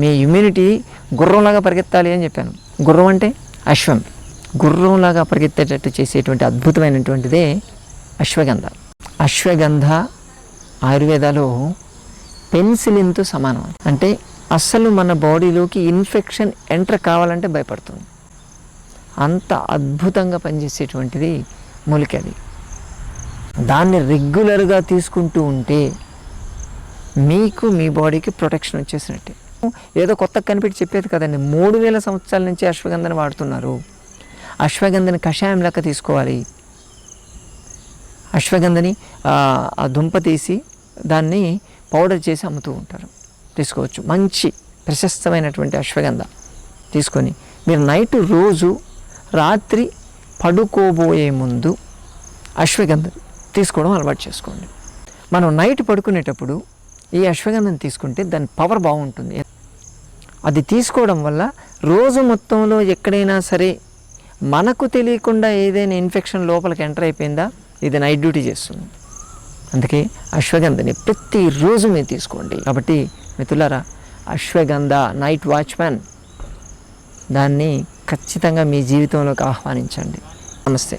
మీ immunity గుర్రంలాగా పరిగెత్తాలి అని చెప్పాను. గుర్రం అంటే అశ్వం. గుర్రంలాగా పరిగెత్తేటట్టు చేసేటువంటి అద్భుతమైనటువంటిదే అశ్వగంధ. అశ్వగంధ ఆయుర్వేదాలో పెన్సిలిన్తో సమానం అంటే అస్సలు మన బాడీలోకి ఇన్ఫెక్షన్ ఎంటర్ కావాలంటే భయపడుతుంది. అంత అద్భుతంగా పనిచేసేటువంటిది మూలిక అది. దాన్ని రెగ్యులర్గా తీసుకుంటూ ఉంటే మీకు మీ బాడీకి ప్రొటెక్షన్ వచ్చేసినట్టే. ఏదో కొత్త కనిపెట్టి చెప్పేది కదండి. మూడు వేల సంవత్సరాల నుంచి అశ్వగంధని వాడుతున్నారు. అశ్వగంధని కషాయం లెక్క తీసుకోవాలి. అశ్వగంధని ఆ, దుంప తీసి దాన్ని పౌడర్ చేసి అమ్ముతూ ఉంటారు. తీసుకోవచ్చు. మంచి ప్రశస్తమైనటువంటి అశ్వగంధ తీసుకొని మీరు నైట్ రోజు రాత్రి పడుకోబోయే ముందు అశ్వగంధ తీసుకోవడం అలవాటు చేసుకోండి. మనం నైట్ పడుకునేటప్పుడు ఈ అశ్వగంధం తీసుకుంటే దాని పవర్ బాగుంటుంది. అది తీసుకోవడం వల్ల రోజు మొత్తంలో ఎక్కడైనా సరే మనకు తెలియకుండా ఏదైనా ఇన్ఫెక్షన్ లోపలికి ఎంటర్ అయిపోయిందా? ఇది నైట్ డ్యూటీ చేస్తుంది. అందుకే అశ్వగంధని ప్రతిరోజు మీరు తీసుకోండి. కాబట్టి మిత్రులారా అశ్వగంధ నైట్ వాచ్మ్యాన్ దాన్ని ఖచ్చితంగా మీ జీవితంలోకి ఆహ్వానించండి. నమస్తే.